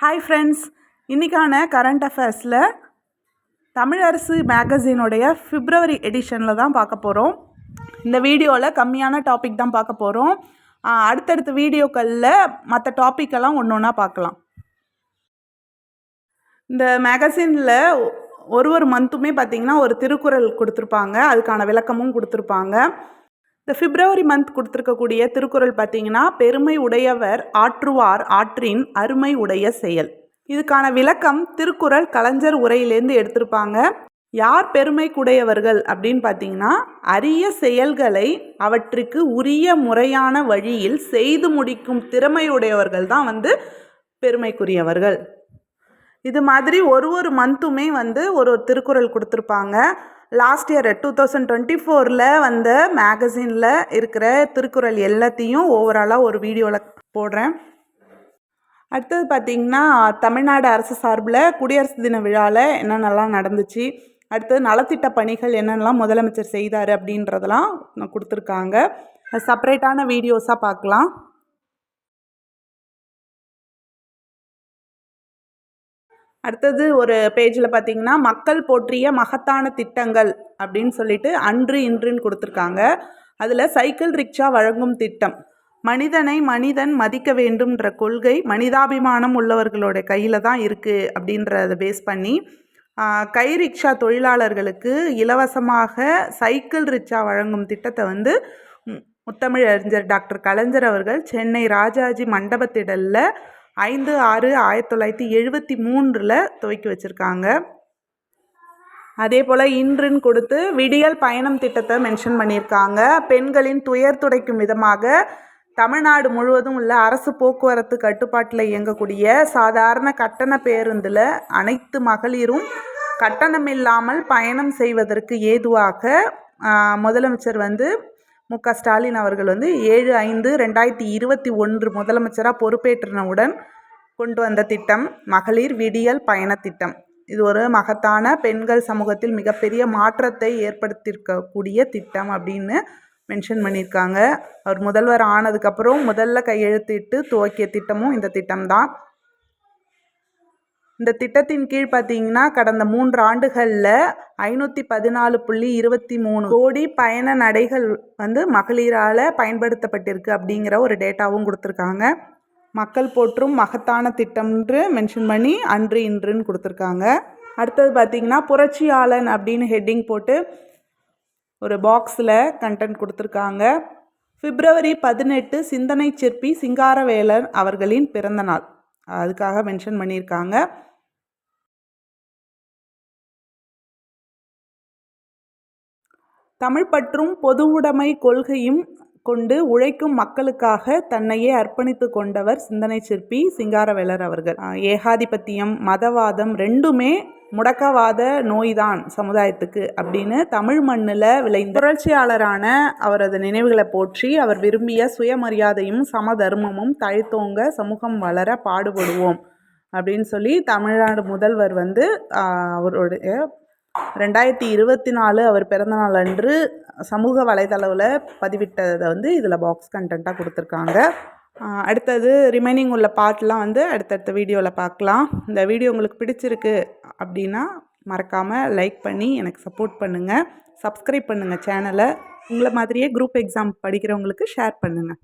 Hi friends இன்றைக்கான current அஃபேர்ஸில் தமிழரசு மேகசினுடைய ஃபிப்ரவரி எடிஷனில் தான் பார்க்க போகிறோம் இந்த வீடியோவில் கம்மியான டாபிக் தான் பார்க்க போகிறோம் அடுத்தடுத்த வீடியோக்களில் மற்ற டாப்பிக்கெல்லாம் ஒன்று ஒன்றா பார்க்கலாம். இந்த மேகசினில் ஒரு ஒரு மந்த்துமே பார்த்திங்கன்னா ஒரு திருக்குறள் கொடுத்துருப்பாங்க. அதுக்கான விளக்கமும் கொடுத்துருப்பாங்க. இந்த பிப்ரவரி மந்த் கொடுத்துருக்கக்கூடிய திருக்குறள் பார்த்தீங்கன்னா பெருமை உடையவர் ஆற்றுவார் ஆற்றின் அருமை உடைய செயல். இதுக்கான விளக்கம் திருக்குறள் கலைஞர் உரையிலேருந்து எடுத்திருப்பாங்க. யார் பெருமைக்குடையவர்கள் அப்படின்னு பார்த்தீங்கன்னா அரிய செயல்களை அவற்றுக்கு உரிய முறையான வழியில் செய்து முடிக்கும் திறமையுடையவர்கள் தான் வந்து பெருமைக்குரியவர்கள். இது மாதிரி ஒரு ஒரு மந்த்துமே வந்து ஒரு ஒரு திருக்குறள் கொடுத்துருப்பாங்க. Last year two thousand twenty ஃபோரில் வந்த மேகசினில் இருக்கிற திருக்குறள் எல்லாத்தையும் ஓவராலாக ஒரு வீடியோவில் போடுறேன். அடுத்தது பார்த்திங்கன்னா தமிழ்நாடு அரசு சார்பில் குடியரசு தின விழாவில் என்னென்னலாம் நடந்துச்சு? அடுத்தது நலத்திட்ட பணிகள் என்னென்னலாம் முதலமைச்சர் செய்தார் அப்படின்றதெல்லாம் கொடுத்துருக்காங்க. செப்பரேட்டான வீடியோஸாக பார்க்கலாம். அடுத்தது ஒரு பேஜில் பார்த்தீங்கன்னா மக்கள் போற்றிய மகத்தான திட்டங்கள் அப்படின்னு சொல்லிட்டு அன்று இன்றுன்னு கொடுத்துருக்காங்க. அதில் சைக்கிள் ரிக்ஷா வழங்கும் திட்டம். மனிதனை மனிதன் மதிக்க வேண்டும்ன்ற கொள்கை மனிதாபிமானம் உள்ளவர்களோட கையில் தான் இருக்குது அப்படின்றத பேஸ் பண்ணி கை ரிக்ஷா தொழிலாளர்களுக்கு இலவசமாக சைக்கிள் ரிக்ஷா வழங்கும் திட்டத்தை வந்து முத்தமிழறிஞர் டாக்டர் கலைஞர் அவர்கள் சென்னை ராஜாஜி மண்டபத்திடலில் ஐந்து ஆறு ஆயிரத்தி தொள்ளாயிரத்தி எழுபத்தி மூன்றில் துவக்கி வச்சுருக்காங்க. அதே போல் இன்றுன்னு கொடுத்து விடியல் பயணம் திட்டத்தை மென்ஷன் பண்ணியிருக்காங்க. பெண்களின் துயர் துடைக்கும் விதமாக தமிழ்நாடு முழுவதும் உள்ள அரசு போக்குவரத்து கட்டுப்பாட்டில் இயங்கக்கூடிய சாதாரண கட்டண பேருந்தில் அனைத்து மகளிரும் கட்டணமில்லாமல் பயணம் செய்வதற்கு ஏதுவாக முதலமைச்சர் வந்து மு க ஸ்டாலின் அவர்கள் வந்து ஏழு ஐந்து ரெண்டாயிரத்தி இருபத்தி ஒன்று முதலமைச்சராக பொறுப்பேற்றினவுடன் கொண்டு வந்த திட்டம் மகளிர் விடியல் பயண திட்டம். இது ஒரு மகத்தான பெண்கள் சமூகத்தில் மிகப்பெரிய மாற்றத்தை ஏற்படுத்தியிருக்கக்கூடிய திட்டம் அப்படின்னு மென்ஷன் பண்ணியிருக்காங்க. அவர் முதல்வர் ஆனதுக்கப்புறம் முதல்ல கையெழுத்திட்டு துவக்கிய திட்டமும் இந்த திட்டம் தான் இந்த திட்டத்தின் கீழ் பார்த்தீங்கன்னா கடந்த மூன்று ஆண்டுகளில் ஐநூற்றி பதினாலு புள்ளி இருபத்தி மூணு கோடி பயண நடைகள் வந்து மகளிரால் பயன்படுத்தப்பட்டிருக்கு அப்படிங்கிற ஒரு டேட்டாவும் கொடுத்துருக்காங்க. மக்கள் போற்றும் மகத்தான திட்டம்ன்று மென்ஷன் பண்ணி அன்று இன்றுன்னு கொடுத்துருக்காங்க. அடுத்தது பார்த்திங்கன்னா புரட்சியாளன் அப்படின்னு ஹெட்டிங் போட்டு ஒரு பாக்ஸில் கண்டென்ட் கொடுத்துருக்காங்க. பிப்ரவரி பதினெட்டு சிந்தனை சிற்பி சிங்காரவேலன் அவர்களின் பிறந்தநாள் அதுக்காக மென்ஷன் பண்ணியிருக்காங்க. தமிழ் பற்றும் பொதுவுடைமை கொள்கையும் கொண்டு உழைக்கும் மக்களுக்காக தன்னையே அர்ப்பணித்து கொண்டவர் சிந்தனை சிற்பி சிங்காரவேலர் அவர்கள். ஏகாதிபத்தியம் மதவாதம் ரெண்டுமே முடக்கவாத நோய்தான் சமுதாயத்துக்கு அப்படின்னு தமிழ் மண்ணில் விளைந்த புரட்சியாளரான அவரது நினைவுகளை போற்றி அவர் விரும்பிய சுயமரியாதையும் சமதர்மமும் தழைத்தோங்க சமூகம் வளர பாடுபடுவோம் அப்படின்னு சொல்லி தமிழ்நாடு முதல்வர் வந்து அவருடைய ரெண்டாயிரத்தி இருபத்தி நாலு அவர் பிறந்தநாள் அன்று சமூக வலைதளவில் பதிவிட்டதை வந்து இதில் பாக்ஸ் கண்டென்ட்டாக கொடுத்துருக்காங்க. அடுத்தது ரிமைனிங் உள்ள பார்ட்லாம் வந்து அடுத்தடுத்த வீடியோவில் பார்க்கலாம். இந்த வீடியோ உங்களுக்கு பிடிச்சிருக்கு அப்படின்னா மறக்காமல் லைக் பண்ணி எனக்கு சப்போர்ட் பண்ணுங்கள் சப்ஸ்கிரைப் பண்ணுங்கள் சேனலை உங்களை மாதிரியே குரூப் எக்ஸாம் படிக்கிறவங்களுக்கு ஷேர் பண்ணுங்கள்